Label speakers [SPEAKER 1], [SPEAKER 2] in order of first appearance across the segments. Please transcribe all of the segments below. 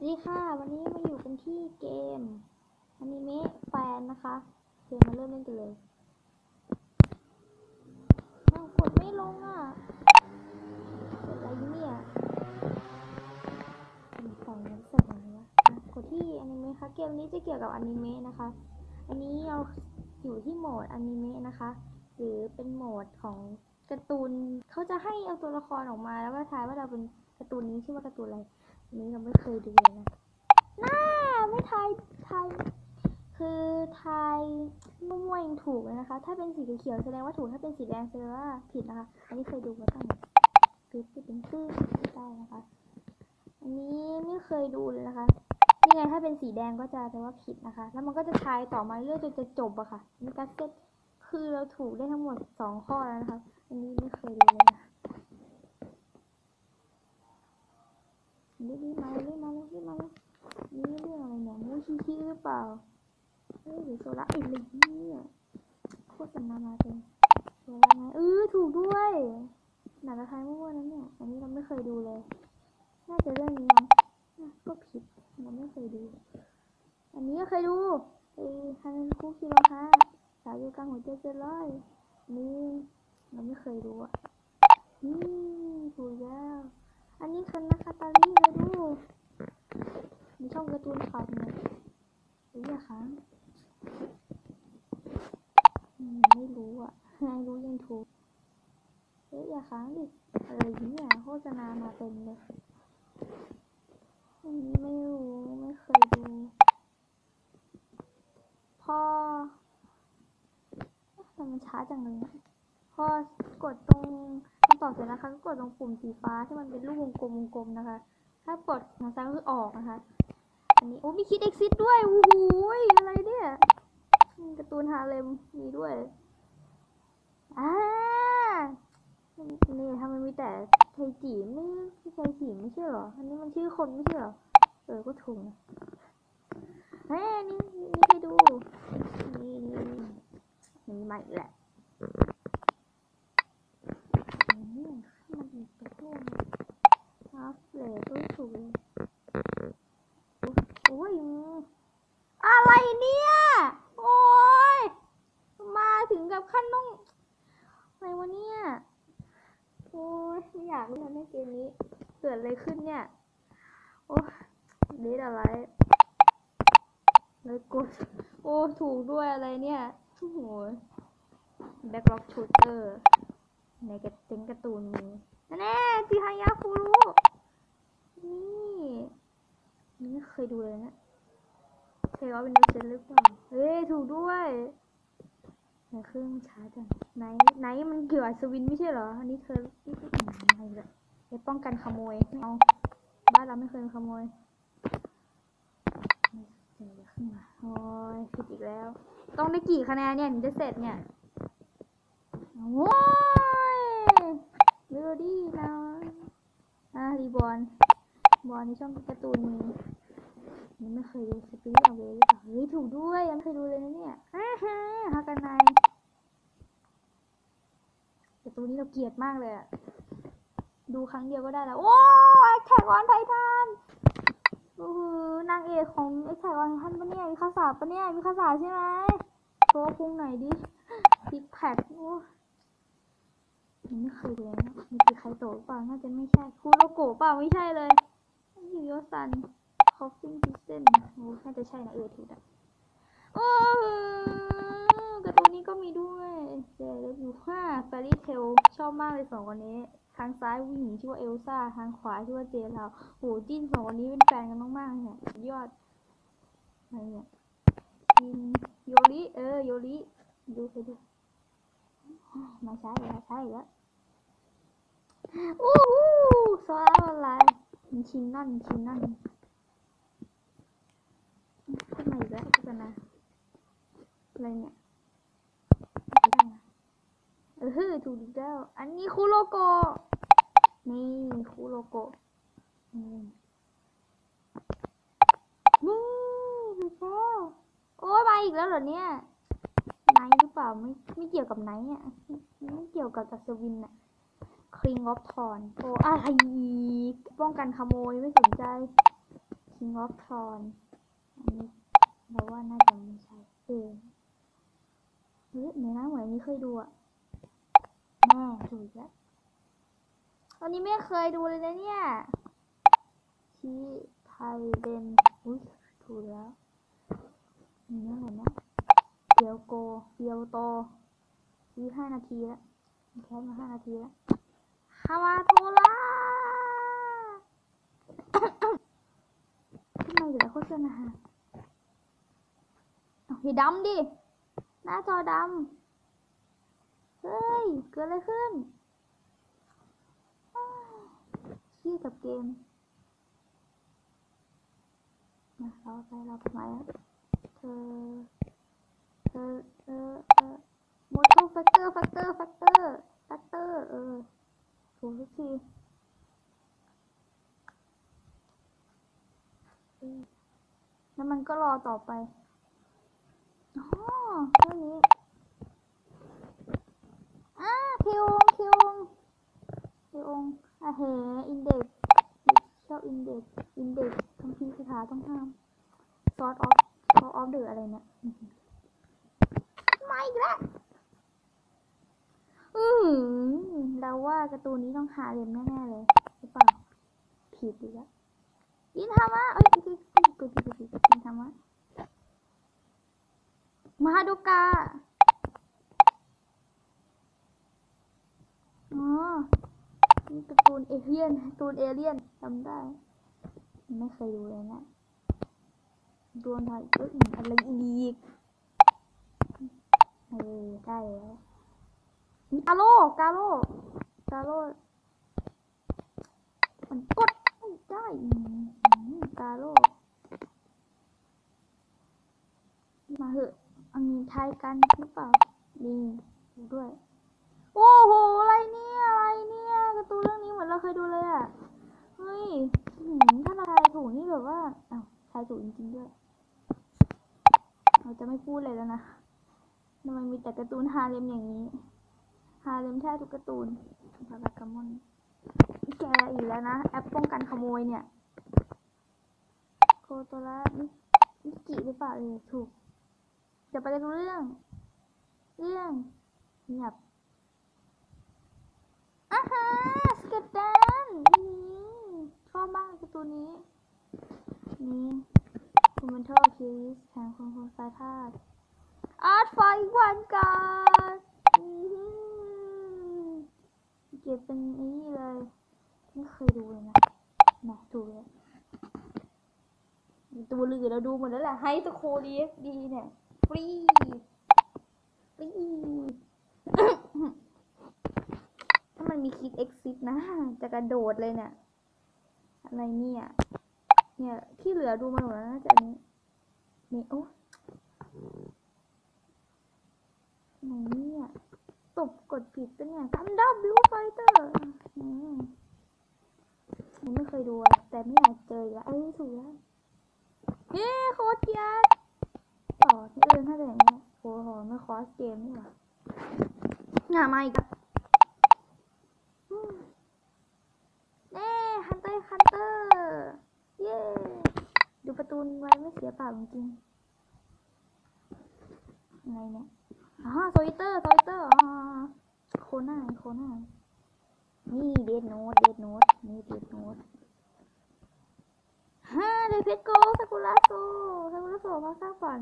[SPEAKER 1] สวัสดีค่ะวันนี้มาอยู่กันที่เกมอนิเมะแฟนนะคะเกมมาเริ่มเล่นกันเลยมันกดไม่ลงอะกดอะไรเนี่ยมีของนั้นเสร็จแล้ววะกดที่อนิเมะค่ะเกมนี้จะเกี่ยวกับอนิเมะนะคะ อันนี้เราอยู่ที่โหมดอนิเมะนะคะ หรือเป็นโหมดของการ์ตูนเขาจะให้เอาตัวละครออกมาแล้วก็ทายว่าเราเป็นการ์ตูนนี้ชื่อว่าการ์ตูนอะไร นี้เราไม่เคยดูเลยนะน่าไม่ทายทายคือทายมั่วๆยังถูกเลยนะคะ ถ้าเป็นสีเขียวแสดงว่าถูก ถ้าเป็นสีแดงแสดงว่าผิดนะคะ อันนี้เคยดูมาตั้งคือคือเป็นตื้อได้นะคะ อันนี้ไม่เคยดูเลยนะคะนี่ไงถ้าเป็นสีแดงก็จะแปลว่าผิดนะคะ แล้วมันก็จะทายต่อมาเรื่อยจนจะจบอะค่ะนี่กัสเซ็ตคือเราถูกได้ทั้งหมดสองข้อแล้วนะคะ อันนี้ไม่เคยดูเลยนะ รีบๆมารีบมารีบมาเลยนี่เรื่องอะไรเนี่ยมูชิชิหรือเปล่าเฮ้ยหรือโซล่าไอ้ลิเนี่ยโคตรสนามาเป็นโซล่าไงเออถูกด้วยหนังกระทายมั่วๆนั้นเนี่ย อันนี้เราไม่เคยดูเลย น่าจะเรื่องนี้มั้งอะก็ผิดเราไม่เคยดู อันนี้ก็เคยดูไอ้ฮันคุคิโรฮะสาวอยู่กลางหัวใจเจ็ดร้อยนี่เราไม่เคยดูอะนี่ถูกแล้ว อันนี้คือนาคาตาลีเลยดูมีช่องการ์ตูนขาดเนี่ยหรือยังคะไม่รู้อะไม่รู้ยังถูกเฮ้ยอย่าค้างดิอะไรเนี่ยโฆษณามาเต็มเลย อันนี้ไม่รู้ไม่เคยดู พอเอ๊ะทำไมมันช้าจังเลยอะพอกดตรงคำตอบเสร็จนะคะก็กดตรงปุ่ มสีฟ้าที่มันเป็นรูปวงกลมวงกลมนะคะ ถ้ากดทางซ้ายก็คือออกนะคะ อันนี้โอ้มีคิดเอ็กซิสด้วยโอ้โหยอะไรเนี่ยการ์ตูนฮาเลมมีด้วยอ่านี่ทำไมมีแต่ไทจิไม่ไม่ใช่ไทจิไม่ใช่หรอ อันนี้มันชื่อคนไม่ใช่หรอ เออก็ถูกเฮ้ยอันนี่นี่ให้ดู นี่นี่นี่ใหม่แหละอืมมันมีตัวร่วมอัพเลยก็ถูกเลยโอ้ยอะไรเนี่ย โอ้ย มาถึงกับขั้นต้อง อะไรวะเนี่ย โอ้ยไม่อยากเล่นในเกมนี้ เกิดอะไรขึ้นเนี่ย โอ้ดิดอะไรเลยกดโอ้ ถูกด้วยอะไรเนี่ยโอ้โหแบ็กล็อกชูเตอร์ ในกระต็งการ์ตูนมีแน่จิฮายาฟูรุนี่นี่เคยดูเลยนะเคยว่าเป็นเซนหรือเปล่าเฮ้ย ถูกด้วยไหนเครื่องช้าจังไหนไหนมันเกี่ยวกับสวินไม่ใช่เหรอ อันนี้เธอนี่ก็อืมอะไรแบบไปป้องกันขโมยเอา เราไม่เคยขโมยขึ้นมาโอ้ยผิดอีกแล้ว ต้องได้กี่คะแนนเนี่ยถึงจะเสร็จเนี่ยโอ้ยเมโลดี้นะอะรีบอลบอลในช่องการ์ตูนมียังไม่เคยดูสปิริตเอาเวหรือเปล่าเฮ้ยถูกด้วยยังไม่เคยดูเลยนะเนี่ยอ่าฮะฮากันไนแต่ตัวนี้เราเกลียดมากเลยอะ ดูครั้งเดียวก็ได้แล้ว โอ้ยแขกวอนไททันโอ้โหนางเอกของไอ้แขกวอนไททันปะเนี่ย มีข้าสาปะเนี่ย มีข้าสาใช่ไหมโชว์พุงหน่อยดิซิกแพคโอ้ยไม่เคยเลยนะมีใครโตะเปล่าน่าจะไม่ใช่คูโรโกะเปล่าไม่ใช่เลยยูโยซันคอฟฟิ้งพิเซนโอ้น่าจะใช่นะเออถูกอะโอ้กร์ตูนนี้ก็มีด้วยเจเล็อยู่ห้าแฟรี่เทลชอบมากเลยสองคนนี้ ทางซ้ายผู้หญิงชื่อว่าเอลซ่า ทางขวาชื่อว่าเจนเราโหจิ้นสองคนนี้เป็นแฟนกันมากๆเนี่ยยอดอะไรเนี่ยจินโยริเออโยริดูไปดูมาใช้แล้วใช้แล้วอู้หูโซล่าอะไรชินนั่นชินนั่นขึ้นมาอีกแล้วโฆษณาอะไรเนี่ยเออฮือถูกอีกแล้ว อันนี้คูโลโกะ นี่คูโลโกะนี่นี่ถูแล้วโอ้ยมาอีกแล้วเหรอเนี่ยไนท์หรือเปล่าไม่ไม่เกี่ยวกับไนท์อะไม่เกี่ยวกับจัสวินอะคริงออฟทอนโอ้อะไรอีกป้องกันขโมยไม่สนใจ King of Thorn อันนี้เราว่าน่าจะไม่ใช่เออเฮ้ยในหน้าเหมือนนี้เคยดูอะแม่ถูกแล้ว ตอนนี้ไม่เคยดูเลยนะเนี่ยชีไทยเดนอุ้ยถูกแล้วนี่อะไรนะเดียวโกเดียวโตยี่ห้านาทีแล้วแค่มาห้านาทีแล้วฮาวาโทล่าทำไมเดี๋ยวเราโฆษณาเอาอย่าดำดิ หน้าจอดำ เฮ้ย เกิดอะไรขึ้นอ้าว ขี้กับเกมมาเราไปเราไปไหนเธอ เธอ เออเออโมโตแฟกเตอร์แฟกเตอร์แฟกเตอร์แฟกเตอร์เออถูกทุกทีแล้วมันก็รอต่อไปอ๋อเรื่นี้อ่าคิวองคิวองคิวอง อะเฮอินเด็กชอบอินเด็กอินเด็กคัมภีร์คาถาต้องห้ามซอสออฟซอสออฟเดืออะไรเนี่ยอื้อหือมาอีกแล้วอือหือเราว่าการ์ตูนนี้ต้องหาเล่มแน่ๆเลยหรือเปล่าผิดอีกแล้วอินทามะเอ้ยผิดผิดผิดผิดผิดผิดอินทามะมาดูกาอ๋อ เอเลียนตูนเอเลี่ยนจำได้ ไม่เคยดูเลยนะดวงไทยเอ้ยอะไรอีกเออได้แล้วกาโลกาโลกาโลมันกดไม่ได้กาโลมาเหอะอันนี้ทายกันหรือเปล่านี่ด้วย โอ้โห อะไรเนี่ย อะไรเนี่ยการ์ตูนเรื่องนี้เหมือนเราเคยดูเลยอะ เฮ้ยถ้าเราทายถูกนี่แบบว่าอ้าวทายถูกจริงๆด้วย เราจะไม่พูดเลยแล้วนะทำไมมีแต่การ์ตูนฮาเลมอย่างนี้ ฮาเลมแทบทุกการ์ตูนพารากามอนแกอีกแล้วนะ แอปป้องกันขโมยเนี่ย โคโตระมิมิกิหรือเปล่าเออถูก จะไปกันเรื่อง เรื่องเงียบ อาฮะสเก็ตแดนอืมชอบมากการ์ตูนนี้ นี่คูเมนทัลคิสแห่งคนคงสายธาตุอาร์ตไฟวันการเก็บเป็นนี่เลยไม่เคยดูเลยนะแหมดูเลยตัวลือเราดูหมดแล้วแหละให้สโคดีดีเนี่ยฟรีฟรี ถ้ามันมีคลิก exit นะ จะกระโดดเลยเนี่ย อะไรเนี่ย เนี่ย ที่เหลือดูมาหมดแล้วน่าจะนี้ นี่โอ้ไหนเนี่ยตบกดผิดปะเนี่ยกัมดับบิวไฟเตอร์อืมไม่เคยดูอะแต่ไม่อยากเจออีกแล้วเอ้ยถูกแล้วเฮ้โคตรเกลียดต่อที่อื่นถ้าจะอย่างเงี้ยโอ้โหไม่คอสเกมนี่หว่าหน้ามาอีกอะ เน่ ฮันเตอร์ เย้ ดูประตูไว้ไม่เสียเปล่าจริงๆไรเนี่ยอ๋อโซอิเตอร์โซอิเตอร์อ๋อโคน่าโคน่านี่เดดโนดเดดโนดนี่เดดโนดฮ่าเดเพชโกซากุระโซซากุระโซมาสร้างฝัน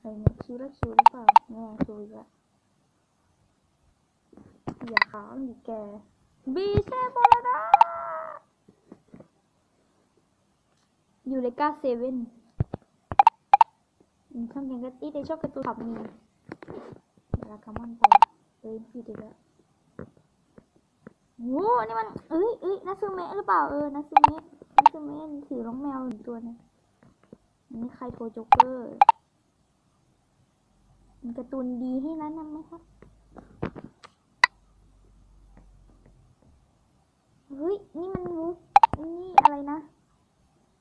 [SPEAKER 1] อะไรเนี่ยคิวแล้วคิวหรือเปล่าแน่คิวอีกล้วอย่าขาวดิแกบีเชโบลาอ ยู่เลกาเซเว่นช่องยังก็อีในช่องการ์ตูนขับมีเดี๋ยวเราคามอนไปเอ้ยผิดอีกแล้วโอ้นี่มันเอ้ยเอ้ยนัซึเมะหรือเปล่าเออนัซึเมะนัซึเมะถือน้องแมวหนึ่งตัวนะนนี้ใครโทรโจ๊กเกอร์มันการ์ตูนดีให้แนะนำไหมครับเฮ้ยนี่มันมุกนี่อะไรนะ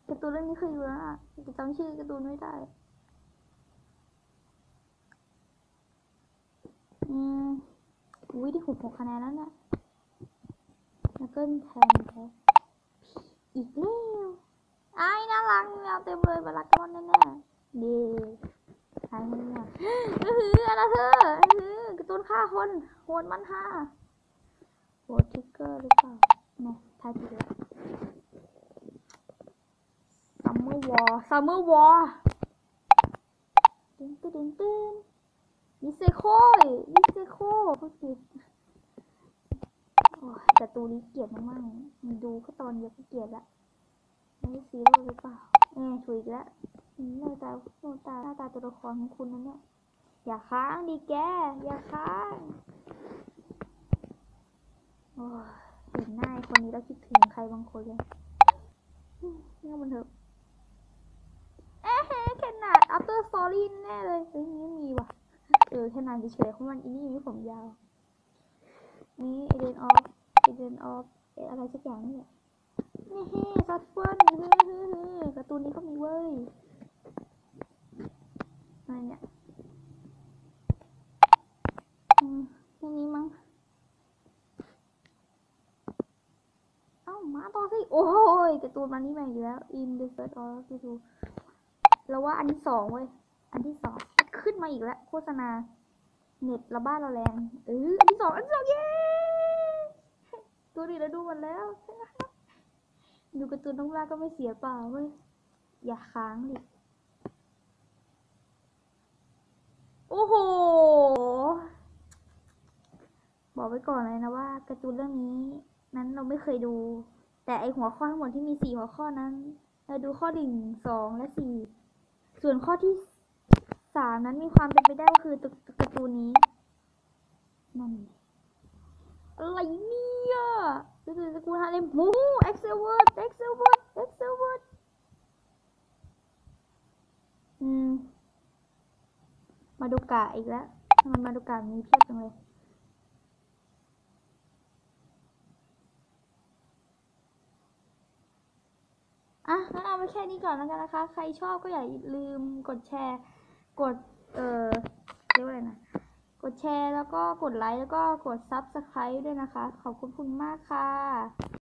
[SPEAKER 1] การ์ตูนเรื่องนี้เคยดูแล้วอะแต่จำชื่อการ์ตูนไม่ได้ อืมอุ้ยได้หกหกคะแนนแล้วเนี่ยแล้วก็แทนแพ้อีกแล้วไอ้าลังแมวเต็มเลยบารากอนแน่ๆดีหายมืออะอื้อหือะไรเธออื้อการ์ตูนฆ่าคนโหดมันฮ่าโหดทิกเกอร์หรือเปล่าเนี่ยทายถูกแล้วซัมเมอร์ วอร์ซัมเมอร์วอร์ตึ้นตึ้นตึ้นตึ้นนิเซโคยนิเซโคพูดผิดโอ้ยแต่ตูนี้เกลียดมากๆมีดูก็ตอนเดียวก็เกลียดละไม่ซีโร่หรือเปล่าเอ้ถูกอีกแล้วอืมหน้าตาหน้าตาหน้าตาตัวละครของคุณนั่นเนี่ย อย่าค้างดิแก อย่าค้างโอ้ยเห็นหน้าคนนี้แล้วคิดถึงใครบางคนเลยเนี่ยมันเถอะ อ๊ะแค่นา after story แน่เลยเอ้ยนี่มีว่ะ เออแค่นาดเฉยๆเพราะมันอีนี่มีผมยาว นี่เอเดนออฟเอเดนออฟอะไรสักอย่างนี่แหละนี่เฮ้ซัตเฟิลเฮ้เฮ้เฮ้การ์ตูนนี้ก็มีเว้ยอะไรเนี่ยอืมแค่นี้มั้งเอ้ามาต่อสิ โอ้ยการ์ตูนมันนี่มาอีกแล้ว in the first of ไปดู แล้วว่าอันที่สองเว้ย อันที่สองขึ้นมาอีกแล้วโฆษณา เน็ตเราบ้านเราแรงเอออันที่สองอันที่สองเย้ดูดิแล้วดูหมดแล้ว ดูการ์ตูนน้องลาก็ไม่เสียเปล่าเว้ย อย่าค้างดิ โอ้โห บอกไว้ก่อนเลยนะว่าการ์ตูนเรื่องนี้ นั้นเราไม่เคยดู แต่ไอหัวข้อทั้งหมดที่มีสี่หัวข้อนั้น เราดูข้อหนึ่งสองและสี่ ส่วนข้อที่สามนั้นมีความเป็นไปได้ก็คือตัวกร์ตูนนี้นั่นอะไรเนี่ยดูดูสกูฮาเลมมูเอ็กเซลเวิร์ดเอ็กเซลเวิร์ดเอ็กเซลเวิร์ดอืม มาดูกะอีกแล้วทำไมมาดูกะมีเพียบจังเลย อะงั้นเอาไปแค่นี้ก่อนแล้วกันนะคะ ใครชอบก็อย่าลืมกดแชร์ กด เอ่อเรียกว่าอะไรนะ กดแชร์แล้วก็กดไลค์แล้วก็กด Subscribe ด้วยนะคะ ขอบคุณคุณมากค่ะ